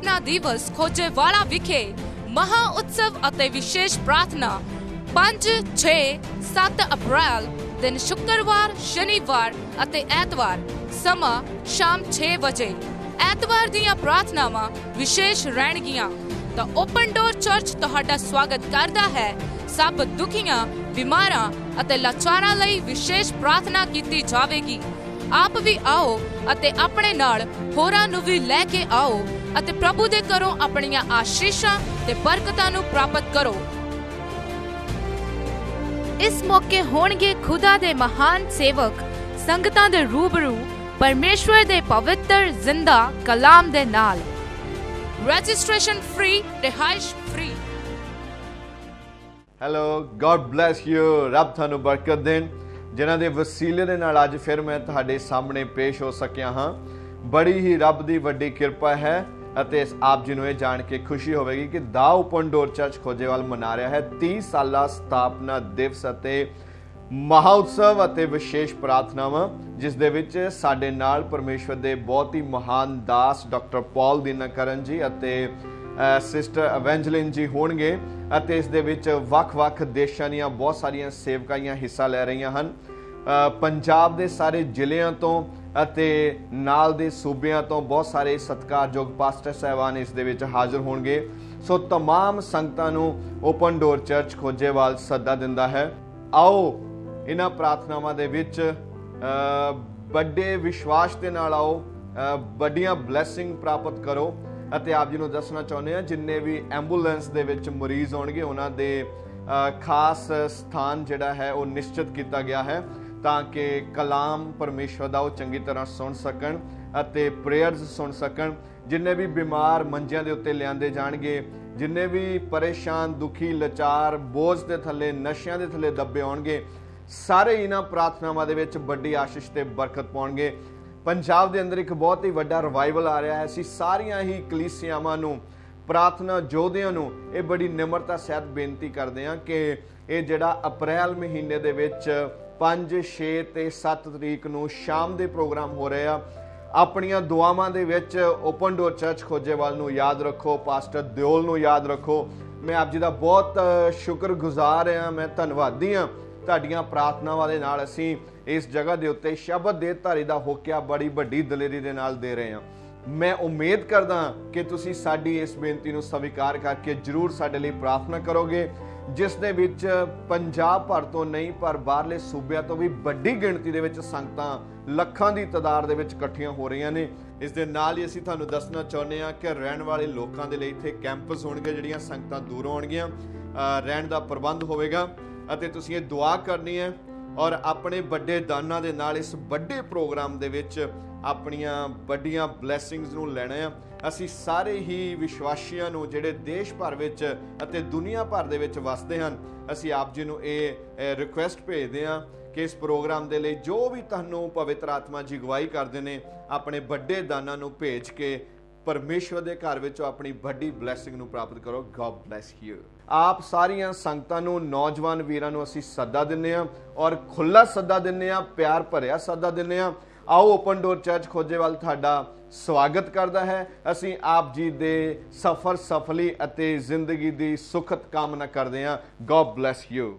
ਦਿਵਸ ਖੋਜੇਵਾਲਾ ਵਿਖੇ ਮਹਾ ਉਤਸਵ ਅਤੇ ਵਿਸ਼ੇਸ਼ ਪ੍ਰਾਰਥਨਾ 5 6 7 ਅਪ੍ਰੈਲ ਦਿਨ ਸ਼ੁੱਕਰਵਾਰ, ਸ਼ਨੀਵਾਰ ਅਤੇ ਐਤਵਾਰ ਸਮਾਂ ਸ਼ਾਮ 6 ਵਜੇ। ਐਤਵਾਰ ਦੀਆਂ ਪ੍ਰਾਰਥਨਾਵਾਂ ਵਿਸ਼ੇਸ਼ ਰਹਿਣਗੀਆਂ। ਤਾਂ ਓਪਨ ਡੋਰ ਚਰਚ ਤੁਹਾਡਾ ਸਵਾਗਤ ਕਰਦਾ ਹੈ। ਸਭ ਦੁਖੀਆਂ, ਬਿਮਾਰਾਂ ਅਤੇ ਲਾਚਾਰਾਂ ਲਈ ਵਿਸ਼ੇਸ਼ ਪ੍ਰਾਰਥਨਾ ਕੀਤੀ ਜਾਵੇਗੀ। ਆਪ ਵੀ ਆਓ ਅਤੇ ਆਪਣੇ ਨਾਲ ਹੋਰਾਂ ਨੂੰ ਵੀ ਲੈ ਕੇ ਆਓ। ਅਤੇ ਪ੍ਰਭੂ ਦੇ ਘਰੋਂ ਆਪਣੀਆਂ ਆਸ਼ੀਸ਼ਾਂ ਤੇ ਬਰਕਤਾਂ ਨੂੰ ਪ੍ਰਾਪਤ ਕਰੋ। ਇਸ ਮੌਕੇ ਹੋਣਗੇ ਖੁਦਾ ਦੇ ਮਹਾਨ ਸੇਵਕ, ਸੰਗਤਾਂ ਦੇ ਰੂਬਰੂ, ਪਰਮੇਸ਼ਵਰ ਦੇ ਪਵਿੱਤਰ ਜ਼ਿੰਦਾ ਕਲਾਮ ਦੇ ਨਾਲ। ਰਜਿਸਟ੍ਰੇਸ਼ਨ ਫ੍ਰੀ, ਰਿਹਾਇਸ਼ free. Hello God bless you ਰੱਬ ਤੁਹਾਨੂੰ ਬਰਕਤ ਦੇਣ। ਜਿਨ੍ਹਾਂ ਦੇ ਵਸੀਲੇ ਦੇ ਨਾਲ ਅੱਜ ਫਿਰ ਮੈਂ ਤੁਹਾਡੇ ਸਾਹਮਣੇ ਪੇਸ਼ ਹੋ ਸਕਿਆ ਹਾਂ। ਬੜੀ ਹੀ ਰੱਬ ਦੀ ਵੱਡੀ ਕਿਰਪਾ ਹੈ। ਅਤੇ ਇਸ ਆਪ ਜੀ ਨੂੰ ਇਹ ਜਾਣ ਕੇ ਖੁਸ਼ੀ ਹੋਵੇਗੀ ਕਿ ਦਾ ਓਪਨ ਡੋਰ ਚਰਚ ਖੋਜੇਵਾਲ ਮਨਾ ਰਿਹਾ ਹੈ। 30 ਸਾਲਾ ਸਥਾਪਨਾ ਦਿਵਸ ਅਤੇ ਮਹਾ ਉਤਸਵ ਅਤੇ ਵਿਸ਼ੇਸ਼ ਪ੍ਰਾਰਥਨਾਵਾਂ, ਜਿਸ ਦੇ ਵਿੱਚ ਸਾਡੇ ਨਾਲ ਪਰਮੇਸ਼ਵਰ ਦੇ ਬਹੁਤ ਹੀ ਮਹਾਨ ਦਾਸ ਡਾਕਟਰ ਪੌਲ ਦੀਨਾਕਰਨ ਜੀ ਅਤੇ ਸਿਸਟਰ ਐਵੈਂਜਲਿਨ ਜੀ ਹੋਣਗੇ ਅਤੇ ਇਸ ਦੇ ਵਿੱਚ ਵੱਖ-ਵੱਖ ਦੇਸ਼ਾਂ ਦੀਆਂ ਬਹੁਤ ਸਾਰੀਆਂ ਸੇਵਕਾਈਆਂ ਹਿੱਸਾ ਲੈ ਰਹੀਆਂ ਹਨ। ਪੰਜਾਬ ਦੇ ਸਾਰੇ ਜ਼ਿਲ੍ਹਿਆਂ ਤੋਂ ਅਤੇ ਨਾਲ ਦੇ ਸੂਬਿਆਂ ਤੋਂ ਬਹੁਤ ਸਾਰੇ ਸਤਿਕਾਰਯੋਗ ਪਾਸਟਰ ਸਹਿਬਾਨ ਇਸ ਦੇ ਵਿੱਚ ਹਾਜ਼ਰ ਹੋਣਗੇ ਸੋ तमाम ਸੰਗਤਾਂ ਨੂੰ ਓਪਨ ਡੋਰ ਚਰਚ ਖੋਜੇਵਾਲ ਸੱਦਾ ਦਿੰਦਾ ਹੈ ਆਓ ਇਹਨਾਂ ਪ੍ਰਾਰਥਨਾਵਾਂ ਦੇ ਵਿੱਚ ਅ, ਵੱਡੇ ਵਿਸ਼ਵਾਸ ਦੇ ਨਾਲ ਆਓ ਅ, ਵੱਡੀਆਂ ਬਲੇਸਿੰਗ ਪ੍ਰਾਪਤ ਕਰੋ ਅਤੇ ਆਪ ਜੀ ਨੂੰ ਦੱਸਣਾ ਚਾਹੁੰਦੇ ਹਾਂ ਜਿੰਨੇ ਵੀ ਐਂਬੂਲੈਂਸ ਦੇ ਵਿੱਚ ਮਰੀਜ਼ ਹੋਣਗੇ ਉਹਨਾਂ ਦੇ ਅ, ਖਾਸ ਸਥਾਨ ਜਿਹੜਾ ਹੈ ਉਹ ਨਿਸ਼ਚਿਤ ਕੀਤਾ ਗਿਆ ਹੈ ਤਾਂ ਕਿ ਕਲਾਮ ਪਰਮੇਸ਼ਵਰ ਦਾ ਉਹ ਚੰਗੀ ਤਰ੍ਹਾਂ ਸੁਣ ਸਕਣ ਅਤੇ ਪ੍ਰੇਅਰਸ ਸੁਣ ਸਕਣ। ਜਿੰਨੇ ਵੀ ਬਿਮਾਰ ਮੰਜਿਆਂ ਦੇ ਉੱਤੇ ਲਿਆਂਦੇ ਜਾਣਗੇ, ਜਿੰਨੇ ਵੀ ਪਰੇਸ਼ਾਨ, ਦੁਖੀ, ਲਾਚਾਰ, ਬੋਝ ਦੇ ਥੱਲੇ, ਨਸ਼ਿਆਂ ਦੇ ਥੱਲੇ ਦੱਬੇ ਆਉਣਗੇ ਸਾਰੇ ਇਹਨਾਂ ਪ੍ਰਾਰਥਨਾਵਾਂ ਦੇ ਵਿੱਚ ਵੱਡੀ ਆਸ਼ੀਸ਼ ਤੇ ਬਰਕਤ ਪਾਉਣਗੇ। ਪੰਜਾਬ ਦੇ ਅੰਦਰ ਇੱਕ ਬਹੁਤ ਹੀ ਵੱਡਾ ਰਿਵਾਈਵਲ ਆ ਰਿਹਾ ਹੈ। ਅਸੀਂ ਸਾਰੀਆਂ ਹੀ ਕਲੀਸਿਆਵਾਂ ਨੂੰ, ਪ੍ਰਾਰਥਨਾ ਯੋਧਿਆਂ ਨੂੰ ਇਹ ਬੜੀ ਨਿਮਰਤਾ ਸਹਿਤ ਬੇਨਤੀ ਕਰਦੇ ਹਾਂ ਕਿ ਇਹ ਜਿਹੜਾ ਅਪ੍ਰੈਲ ਮਹੀਨੇ ਦੇ ਵਿੱਚ 5 6 ਤੇ 7 ਤਰੀਕ ਨੂੰ ਸ਼ਾਮ ਦੇ ਪ੍ਰੋਗਰਾਮ ਹੋ ਰਹੇ ਆ। ਆਪਣੀਆਂ ਦੁਆਵਾਂ ਦੇ ਵਿੱਚ ਓਪਨ ਡੋਰ ਚਰਚ ਖੋਜੇਵਾਲ ਨੂੰ ਯਾਦ ਰੱਖੋ, ਪਾਸਟਰ ਦਿਓਲ ਨੂੰ ਯਾਦ ਰੱਖੋ। ਮੈਂ ਆਪ ਜੀ ਦਾ ਬਹੁਤ ਸ਼ੁਕਰਗੁਜ਼ਾਰ ਹਾਂ ਮੈਂ ਧੰਨਵਾਦੀ ਹਾਂ ਤੁਹਾਡੀਆਂ ਪ੍ਰਾਰਥਨਾਵਾਂ ਦੇ ਨਾਲ ਅਸੀਂ ਇਸ ਜਗ੍ਹਾ ਦੇ ਉੱਤੇ ਸ਼ਬਦ ਦੇ ਧਾਰੀ ਦਾ ਹੋਕਿਆ ਬੜੀ ਵੱਡੀ ਦਲੇਰੀ ਦੇ ਨਾਲ ਦੇ ਰਹੇ ਹਾਂ ਮੈਂ ਉਮੀਦ ਕਰਦਾ ਕਿ ਤੁਸੀਂ ਸਾਡੀ ਇਸ ਬੇਨਤੀ ਨੂੰ ਸਵੀਕਾਰ ਕਰਕੇ ਜਰੂਰ ਸਾਡੇ ਲਈ ਪ੍ਰਾਰਥਨਾ ਕਰੋਗੇ। ਜਿਸ ਦੇ ਵਿੱਚ ਪੰਜਾਬ ਭਰ ਤੋਂ ਨਹੀਂ, ਪਰ ਬਾਹਰਲੇ ਸੂਬਿਆਂ ਤੋਂ ਵੀ ਵੱਡੀ ਗਿਣਤੀ ਦੇ ਵਿੱਚ ਸੰਗਤਾਂ ਲੱਖਾਂ ਦੀ ਤਾਦਾਦ ਦੇ ਵਿੱਚ ਇਕੱਠੀਆਂ ਹੋ ਰਹੀਆਂ ਨੇ। ਇਸ ਦੇ ਨਾਲ ਹੀ ਅਸੀਂ ਤੁਹਾਨੂੰ ਦੱਸਣਾ ਚਾਹੁੰਦੇ ਹਾਂ ਕਿ ਰਹਿਣ ਵਾਲੇ ਲੋਕਾਂ ਦੇ ਲਈ ਇੱਥੇ ਕੈਂਪਸ ਹੋਣਗੇ, ਜਿਹੜੀਆਂ ਸੰਗਤਾਂ ਦੂਰੋਂ ਹੋਣਗੀਆਂ ਰਹਿਣ ਦਾ ਪ੍ਰਬੰਧ ਹੋਵੇਗਾ ਅਤੇ ਤੁਸੀਂ ਇਹ ਦੁਆ ਕਰਨੀ ਹੈ ਔਰ ਆਪਣੇ ਵੱਡੇ ਦਾਨਾਂ ਦੇ ਨਾਲ ਇਸ ਵੱਡੇ ਪ੍ਰੋਗਰਾਮ ਦੇ ਵਿੱਚ ਆਪਣੀਆਂ ਵੱਡੀਆਂ ਬਲੇਸਿੰਗਸ ਨੂੰ ਲੈਣਾ ਆ। ਅਸੀਂ ਸਾਰੇ ਹੀ ਵਿਸ਼ਵਾਸੀਆਂ ਨੂੰ ਜਿਹੜੇ ਦੇਸ਼ ਭਰ ਵਿੱਚ ਅਤੇ ਦੁਨੀਆ ਭਰ ਦੇ ਵਿੱਚ ਵਸਦੇ ਹਨ, ਅਸੀਂ ਆਪ ਜੀ ਨੂੰ ਇਹ ਰਿਕੁਐਸਟ ਭੇਜਦੇ ਹਾਂ ਕਿ ਇਸ ਪ੍ਰੋਗਰਾਮ ਦੇ ਲਈ ਜੋ ਵੀ ਤੁਹਾਨੂੰ ਪਵਿੱਤਰ ਆਤਮਾ ਜੀ ਅਗਵਾਈ ਕਰਦੇ ਨੇ, ਆਪਣੇ ਵੱਡੇ ਦਾਨਾਂ ਨੂੰ ਭੇਜ ਕੇ ਪਰਮੇਸ਼ਵਰ ਦੇ ਘਰ ਵਿੱਚੋਂ ਆਪਣੀ ਵੱਡੀ ਬਲੇਸਿੰਗ ਨੂੰ ਪ੍ਰਾਪਤ ਕਰੋ। ਗॉड ਬlesਸ ਯੂ ਆਪ ਸਾਰੀਆਂ ਸੰਗਤਾਂ ਨੂੰ, ਨੌਜਵਾਨ ਵੀਰਾਂ ਨੂੰ ਅਸੀਂ ਸੱਦਾ ਦਿੰਨੇ ਆ ਔਰ ਖੁੱਲਾ ਸੱਦਾ ਦਿੰਨੇ ਆ ਪਿਆਰ ਭਰਿਆ ਸੱਦਾ ਦਿੰਨੇ ਆ ਆਓ ਓਪਨ ਡੋਰ ਚਰਚ ਖੋਜੇਵਾਲ ਤੁਹਾਡਾ ਸਵਾਗਤ ਕਰਦਾ ਹੈ। ਅਸੀਂ ਆਪ ਜੀ ਦੇ ਸਫਰ ਸਫਲੀ ਅਤੇ ਜ਼ਿੰਦਗੀ ਦੀ ਸੁਖਤ ਕਾਮਨਾ ਕਰਦੇ ਹਾਂ। God bless you